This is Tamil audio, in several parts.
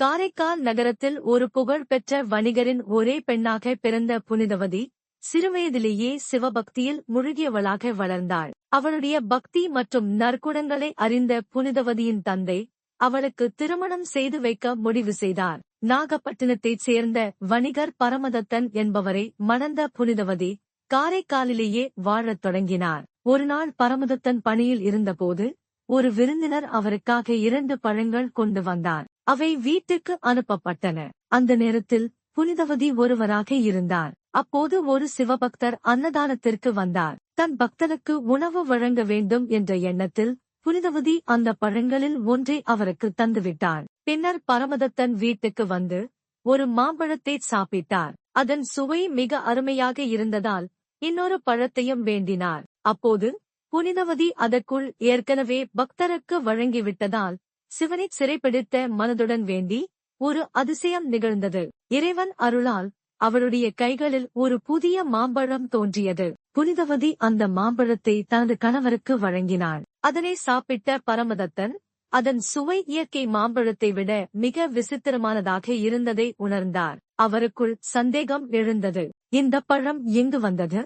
காரைக்கால் நகரத்தில் ஒரு புகழ்பெற்ற வணிகரின் ஒரே பெண்ணாக பிறந்த புனிதவதி சிறுவயதிலேயே சிவபக்தியில் முழுகியவளாக வளர்ந்தாள். அவளுடைய பக்தி மற்றும் நற்குணங்களை அறிந்த புனிதவதியின் தந்தை அவளுக்கு திருமணம் செய்து வைக்க முடிவு செய்தார். நாகப்பட்டினத்தைச் சேர்ந்த வணிகர் பரமதத்தன் என்பவரை மணந்த புனிதவதி காரைக்காலிலேயே வாழத் தொடங்கினார். ஒருநாள் பரமதத்தன் பணியில் இருந்தபோது ஒரு விருந்தினர் அவருக்காக இரண்டு பழங்கள் கொண்டு வந்தார். அவை வீட்டுக்கு அனுப்பப்பட்டன. அந்த நேரத்தில் புனிதவதி ஒருவராக இருந்தார். அப்போது ஒரு சிவபக்தர் அன்னதானத்திற்கு வந்தார். தன் பக்தனுக்கு உணவு வழங்க வேண்டும் என்ற எண்ணத்தில் புனிதவதி அந்த பழங்களில் ஒன்றை அவருக்கு தந்துவிட்டார் பின்னர் பரமதத்தன் வீட்டுக்கு வந்து ஒரு மாம்பழத்தை சாப்பிட்டார். அதன் சுவை மிக அருமையாக இருந்ததால் இன்னொரு பழத்தையும் வேண்டினார். அப்போது புனிதவதி அதற்குள் ஏற்கனவே பக்தருக்கு வழங்கிவிட்டதால் சிவனை சிறைப்பிடித்த மனதுடன் வேண்டி ஒரு அதிசயம் நிகழ்ந்தது. இறைவன் அருளால் அவளுடைய கைகளில் ஒரு புதிய மாம்பழம் தோன்றியது. புனிதவதி அந்த மாம்பழத்தை தனது கணவருக்கு வழங்கினாள். அதனை சாப்பிட்ட பரமதத்தன் அதன் சுவை இயற்கை மாம்பழத்தை விட மிக விசித்திரமானதாக இருந்ததை உணர்ந்தார். அவருக்குள் சந்தேகம் எழுந்தது. இந்த பழம் எங்கு வந்தது?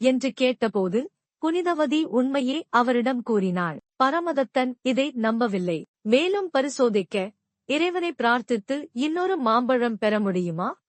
என்று கேட்டபோது புனிதவதி உண்மையே அவரிடம் கூறினாள். பரமதத்தன் இதை நம்பவில்லை. மேலும் பரிசோதிக்க இறைவனை பிரார்த்தித்து இன்னொரு மாம்பழம் பெற முடியுமா?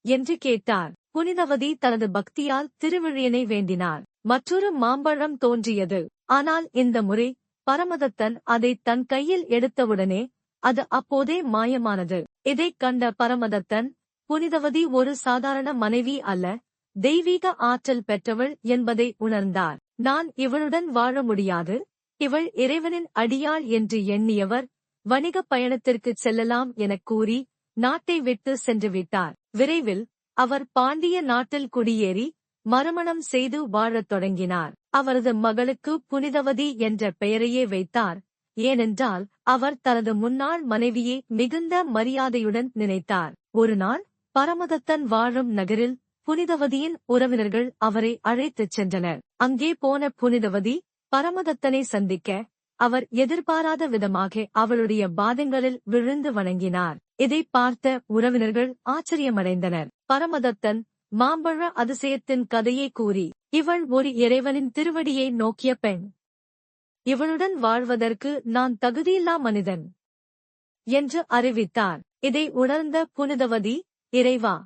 என்று கேட்டார். புனிதவதி தனது பக்தியால் திருவிழியனை வேண்டினார். மற்றொரு மாம்பழம் தோன்றியது. ஆனால் இந்த முறை பரமதத்தன் அதை தன் கையில் எடுத்தவுடனே அது அப்போதே மாயமானது. இதைக் கண்ட பரமதத்தன் புனிதவதி ஒரு சாதாரண மனைவி அல்ல தெய்வீக ஆற்றல் பெற்றவள் என்பதை உணர்ந்தார். நான் இவளுடன் வாழ முடியாது? இவள் இறைவனின் அடியாள் என்று எண்ணியவர் வணிகப் பயணத்திற்குச் செல்லலாம் எனக் கூறி நாட்டை விட்டு சென்று விட்டார். விரைவில் அவர் பாண்டிய நாட்டில் குடியேறி மறுமணம் செய்து வாழத் தொடங்கினார். அவரது மகளுக்கு புனிதவதி என்ற பெயரையே வைத்தார். ஏனென்றால் அவர் தனது முன்னாள் மனைவியை மிகுந்த மரியாதையுடன் நினைத்தார். ஒருநாள் பரமதத்தன் வாழும் நகரில் புனிதவதியின் உறவினர்கள் அவரை அழைத்துச் சென்றனர். அங்கே போன புனிதவதி பரமதத்தனை சந்திக்க அவர் எதிர்பாராத விதமாக அவளுடைய பாதங்களில் விழுந்து வணங்கினார். இதை பார்த்த உறவினர்கள் ஆச்சரியமடைந்தனர். பரமதத்தன் மாம்பழ அதிசயத்தின் கதையை கூறி இவள் ஒரு இறைவனின் திருவடியை நோக்கிய பெண். இவளுடன் வாழ்வதற்கு நான் தகுதியில்லா மனிதன் என்று அறிவித்தார். இதை உணர்ந்த புனிதவதி இறைவா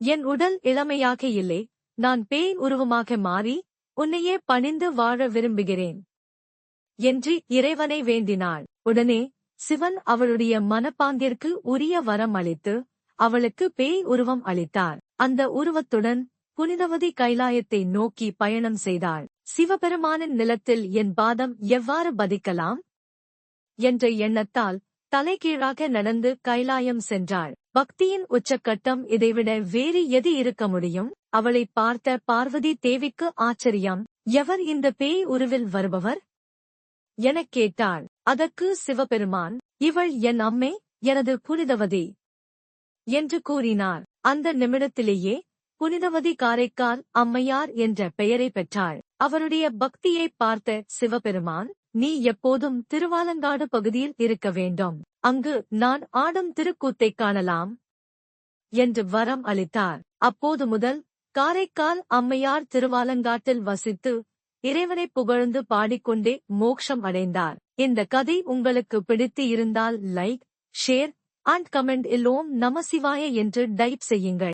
என் உடல் இளமையாக இல்லை. நான் பேய் உருவமாக மாறி உன்னையே பணிந்து வாழ விரும்புகிறேன். என்று இறைவனை வேண்டினாள். உடனே சிவன் அவளுடைய மனப்பாங்கிற்கு உரிய வரம் அளித்து அவளுக்கு பேய் உருவம் அளித்தார். அந்த உருவத்துடன் புனிதவதி கைலாயத்தை நோக்கி பயணம் செய்தாள். சிவபெருமானின் நிலத்தில் என் பாதம் எவ்வாறு பதிக்கலாம்? என்ற எண்ணத்தால் தலைகீழாக நடந்து கைலாயம் சென்றாள். பக்தியின் உச்சக்கட்டம் இதைவிட வேறு எது இருக்க முடியும்? அவளை பார்த்த பார்வதி தேவிக்கு ஆச்சரியம். எவர் இந்த பேய் உருவில் வருபவர்? எனக் கேட்டாள். அதற்கு சிவபெருமான் இவள் என் அம்மே எனது புனிதவதி என்று கூறினார். அந்த நிமிடத்திலேயே புனிதவதி காரைக்கால் அம்மையார் என்ற பெயரை பெற்றாள். அவருடைய பக்தியை பார்த்த சிவபெருமான் நீ எப்போதும் திருவாலங்காடு பகுதியில் இருக்க வேண்டும். அங்கு நான் ஆடும் திருக்கூத்தைக் காணலாம் என்று வரம் அளித்தார். அப்போது முதல் காரைக்கால் அம்மையார் திருவாலங்காட்டில் வசித்து இறைவனை புகழ்ந்து பாடிக்கொண்டே மோக்ஷம் அடைந்தார். இந்த கதை உங்களுக்கு பிடித்து இருந்தால் லைக் ஷேர் அண்ட் கமெண்ட் எல்லோம் நமசிவாய என்று டைப் செய்யுங்கள்.